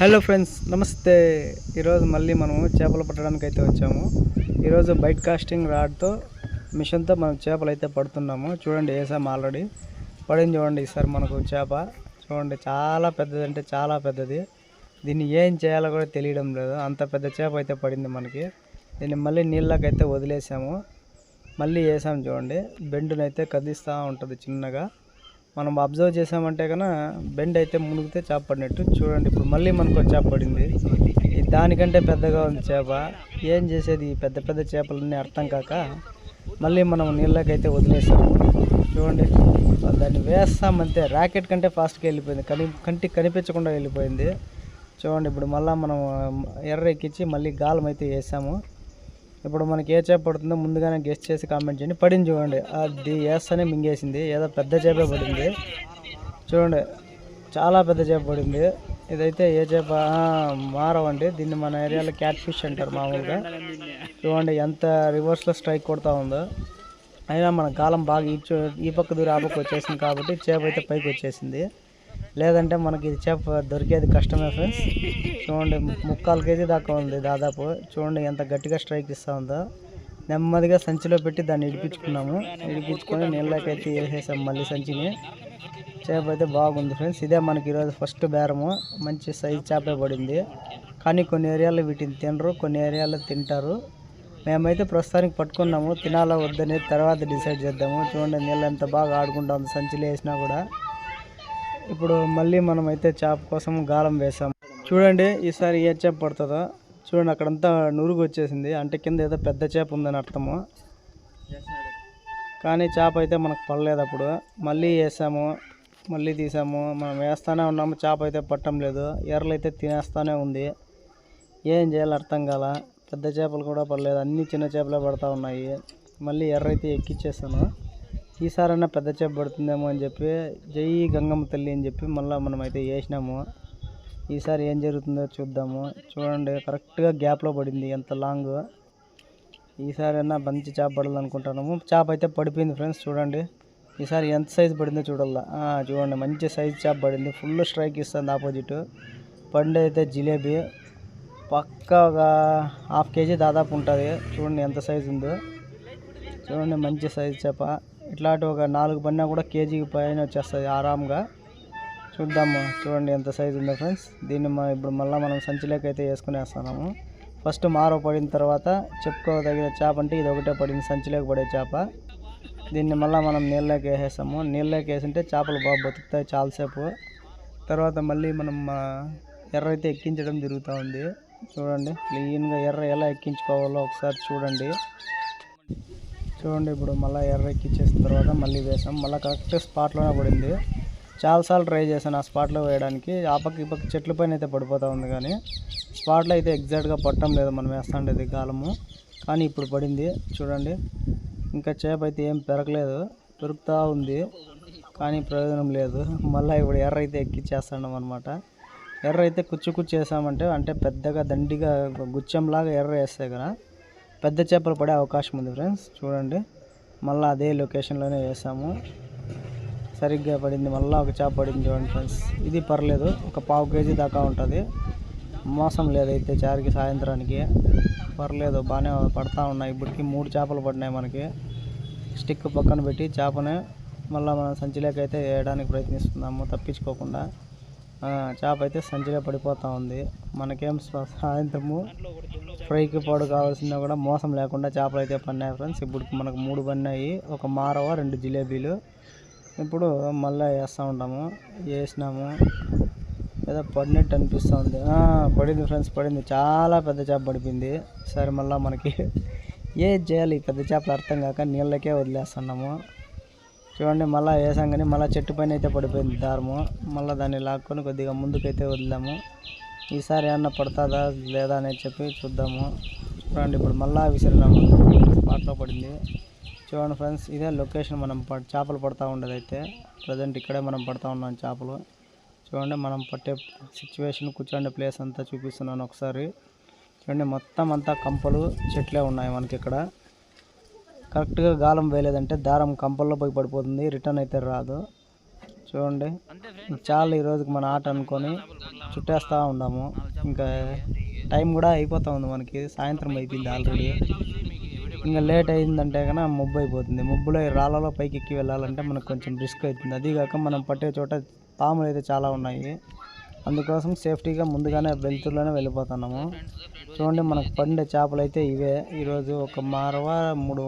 Hello friends నమస్తే. ఈరోజు మళ్ళీ మనము చేపలు పట్టడానికి అయితే వచ్చాము. ఈరోజు బైట్ కాస్టింగ్ రాడ్తో మిషన్తో మనం చేపలు అయితే పడుతున్నాము. చూడండి వేసాం ఆల్రెడీ. పడింది చూడండి ఈసారి మనకు చేప. చూడండి చాలా పెద్దది అంటే చాలా పెద్దది. దీన్ని ఏం చేయాలో కూడా తెలియడం లేదు. అంత పెద్ద చేప అయితే పడింది మనకి. దీన్ని మళ్ళీ నీళ్ళకైతే వదిలేసాము. మళ్ళీ వేసాము చూడండి. బెండునైతే కదిస్తూ ఉంటుంది చిన్నగా. మనం అబ్జర్వ్ చేసామంటే కన్నా బెండ్ అయితే మునిగితే చేప పడినట్టు. చూడండి ఇప్పుడు మళ్ళీ మనకు ఒక చేప పడింది. దానికంటే పెద్దగా ఉంది చేప. ఏం చేసేది? పెద్ద పెద్ద చేపలన్నీ అర్థం కాక మళ్ళీ మనం నీళ్ళకైతే వదిలేసాము చూడండి దాన్ని వేస్తామంతే. ర్యాకెట్ కంటే ఫాస్ట్గా వెళ్ళిపోయింది. కని కంటికి కనిపించకుండా వెళ్ళిపోయింది. చూడండి ఇప్పుడు మళ్ళీ మనం ఎర్ర ఎక్కించి మళ్ళీ గాలం అయితే వేసాము. ఇప్పుడు మనకి ఏ చేప పడుతుందో ముందుగానే గెస్ట్ చేసి కామెంట్ చేయండి. పడింది చూడండి. అది వేస్తేనే మింగేసింది. ఏదో పెద్ద చేపే పడింది. చూడండి. చాలా పెద్ద చేప పడింది. ఇదైతే ఏ చేప? మారవండి దీన్ని మన ఏరియాలో క్యాట్ ఫిష్ అంటారు మామూలుగా. చూడండి ఎంత రివర్స్లో స్ట్రైక్ కొడతా ఉందో. అయినా మన గాలం బాగా ఈ ఈ పక్క దూరం ఆ పక్క వచ్చేసింది కాబట్టి చేప అయితే పైకి వచ్చేసింది. లేదంటే మనకి ఇది చేప దొరికేది కష్టమే ఫ్రెండ్స్. చూడండి ముక్కాలు కేజీ దాకా ఉంది దాదాపు. చూడండి ఎంత గట్టిగా స్ట్రైక్ ఇస్తూ ఉందో. నెమ్మదిగా సంచిలో పెట్టి దాన్ని ఇడిపించుకున్నాము. ఇడిపించుకొని నీళ్ళకైతే వేసేసాం మళ్ళీ సంచిని. చేప అయితే బాగుంది ఫ్రెండ్స్. ఇదే మనకి ఈరోజు ఫస్ట్ బేరము. మంచి సైజ్ చేపే పడింది. కానీ కొన్ని ఏరియాలో వీటిని తినరు కొన్ని ఏరియాలో తింటారు. మేమైతే ప్రస్తుతానికి పట్టుకున్నాము. తినాలా వద్దనేది తర్వాత డిసైడ్ చేద్దాము. చూడండి నీళ్ళు ఎంత బాగా ఆడుకుంటా ఉంది సంచిలో వేసినా కూడా. ఇప్పుడు మళ్ళీ మనం అయితే చేప కోసం గాలం వేసాం. చూడండి ఈసారి ఏ చేప పడుతుందో. చూడండి అక్కడంతా నురుగు వచ్చేసింది అంటే కింద ఏదో పెద్ద చేప ఉందని అర్థము. కానీ చేప అయితే మనకు పడలేదు అప్పుడు. మళ్ళీ వేసాము మళ్ళీ తీసాము. మనం వేస్తానే ఉన్నాము చేప అయితే పట్టం లేదు. ఎర్రలు అయితే తినేస్తానే ఉంది. ఏం చేయాలో అర్థం కాల. పెద్ద చేపలు కూడా పడలేదు. అన్ని చిన్న చేపలే పడతా ఉన్నాయి. మళ్ళీ ఎర్ర అయితే ఎక్కిచ్చేసాను. ఈసారైనా పెద్ద చేప పడుతుందేమో అని చెప్పి జై గంగమ్మ తల్లి అని చెప్పి మళ్ళీ మనం అయితే వేసినాము. ఈసారి ఏం జరుగుతుందో చూద్దాము. చూడండి కరెక్ట్గా గ్యాప్లో పడింది ఎంత లాంగ్. ఈసారి అయినా మంచి చేప పడాలనుకుంటున్నాము. చేప అయితే పడిపోయింది ఫ్రెండ్స్ చూడండి. ఈసారి ఎంత సైజు పడిందో చూడాలా చూడండి మంచి సైజు చేప పడింది. ఫుల్ స్ట్రైక్ ఇస్తుంది ఆపోజిట్ పండు అయితే జిలేబీ. పక్క ఒక హాఫ్ కేజీ దాదాపు ఉంటుంది. చూడండి ఎంత సైజు ఉందో. చూడండి మంచి సైజు చేప. ఇట్లాంటి ఒక నాలుగు పడినా కూడా కేజీకి పైన వచ్చేస్తుంది ఆరాంగా. చూద్దాము చూడండి ఎంత సైజు ఉందో ఫ్రెండ్స్. దీన్ని మనం ఇప్పుడు మళ్ళీ మనం సంచిలోకి అయితే వేసుకునేస్తున్నాము. ఫస్ట్ మారో పడిన తర్వాత చెప్పుకోదగిన చేప అంటే ఇది ఒకటే పడింది సంచిలోకి పడే చేప. దీన్ని మళ్ళీ మనం నీళ్ళకి వేసేస్తాము. నీళ్ళకి వేసింటే చేపలు బాగా బతుకుతాయి చాలాసేపు. తర్వాత మళ్ళీ మనం ఎర్ర అయితే ఎక్కించడం జరుగుతూ ఉంది. చూడండి క్లీన్గా ఎర్ర ఎలా ఎక్కించుకోవాలో ఒకసారి చూడండి. చూడండి ఇప్పుడు మళ్ళీ ఎర్ర ఎక్కిచ్చేసిన తర్వాత మళ్ళీ వేసాం. మళ్ళీ కరెక్ట్ స్పాట్లోనే పడింది. చాలాసార్లు ట్రై చేశాను ఆ స్పాట్లో వేయడానికి. ఆ పక్క ఈ పక్క చెట్ల పైన అయితే పడిపోతూ ఉంది కానీ స్పాట్లో అయితే ఎగ్జాక్ట్గా పట్టడం లేదు. మనం వేస్తుండేది కాలము కానీ ఇప్పుడు పడింది. చూడండి ఇంకా చేప అయితే ఏం పెరగలేదు. పెరుగుతూ ఉంది. కానీ ప్రయోజనం లేదు. మళ్ళీ ఇప్పుడు ఎర్ర అయితే ఎక్కిచ్చేస్తున్నాం అనమాట ఎర్ర అయితే కుచ్చు కుచ్చు వేసామంటే అంటే పెద్దగా దండిగా గుచ్చంలాగా ఎర్ర వేస్తే కదా. పెద్ద చేపలు పడే అవకాశం ఉంది ఫ్రెండ్స్. చూడండి. మళ్ళీ అదే లొకేషన్లోనే వేసాము. సరిగ్గా పడింది. మళ్ళీ ఒక చేప పడింది చూడండి ఫ్రెండ్స్. ఇది పర్లేదు. ఒక పావు కేజీ దాకా ఉంటుంది. మోసం లేదైతే చారికి సాయంత్రానికి. పర్లేదు. బాగానే పడతా ఉన్నాయి. ఇప్పటికి మూడు చేపలు పడినాయి మనకి. స్టిక్ పక్కన పెట్టి చేపని మళ్ళీ మనం సంచిలోకి అయితే వేయడానికి ప్రయత్నిస్తున్నాము. తప్పించుకోకుండా. చేప అయితే సంచిలో పడిపోతూ ఉంది. మనకేం సాయంత్రము ఫ్రైకి పొడు కావాల్సిందా కూడా మోసం లేకుండా చేపలు అయితే పన్నాయి ఫ్రెండ్స్. ఇప్పుడు మనకు మూడు పన్నాయి. ఒక మారవ రెండు జిలేబీలు. ఇప్పుడు మళ్ళీ వేస్తూ ఉంటాము. వేసినాము. ఏదో పడినట్టు అనిపిస్తుంది ఉంది. పడింది ఫ్రెండ్స్ పడింది. చాలా పెద్ద చేప పడిపోయింది. సరే మళ్ళీ మనకి ఏది చేయాలి? పెద్ద చేపలు అర్థం కాక నీళ్ళకే వదిలేస్తున్నాము. చూడండి మళ్ళీ వేసాం కానీ మళ్ళీ చెట్టు పైన అయితే పడిపోయింది దారము. మళ్ళీ దాన్ని లాక్కొని కొద్దిగా ముందుకైతే వదిలాము. ఈసారి ఏమన్నా పడుతుందా లేదా అనేది చెప్పి చూద్దాము. చూడండి ఇప్పుడు మళ్ళీ విసిరినాము స్పాట్లో పడింది. చూడండి ఫ్రెండ్స్ ఇదే లొకేషన్ మనం ప- చేపలు పడతా ఉండేది అయితే ప్రజెంట్ ఇక్కడే మనం పడతా ఉన్నాం చేపలు. చూడండి మనం పట్టే సిచ్యువేషన్ కూర్చోండి ప్లేస్ అంతా చూపిస్తున్నాను ఒకసారి. చూడండి మొత్తం అంతా కంపలు చెట్లే ఉన్నాయి మనకి ఇక్కడ. కరెక్ట్గా గాలం వేయలేదంటే దారం కంపల్లో పోయి పడిపోతుంది. రిటర్న్ అయితే రాదు. చూడండి. చాలు ఈ రోజుకి మన ఆట అనుకొని చుట్టేస్తూ ఉన్నాము. ఇంకా టైం కూడా అయిపోతా ఉంది మనకి. సాయంత్రం అయిపోయింది ఆల్రెడీ. ఇంకా లేట్ అయిందంటే కన్నా మబ్బు అయిపోతుంది. మబ్బులో రాళ్ళలో పైకి ఎక్కి వెళ్ళాలంటే మనకు కొంచెం రిస్క్ అవుతుంది. అదీగాక మనం పట్టే చోట పాములు అయితే చాలా ఉన్నాయి. అందుకోసం సేఫ్టీగా ముందుగానే వెళ్తులోనే వెళ్ళిపోతున్నాము. చూడండి మనకు పండే చేపలు అయితే ఇవే. ఈరోజు ఒక మారవ మూడు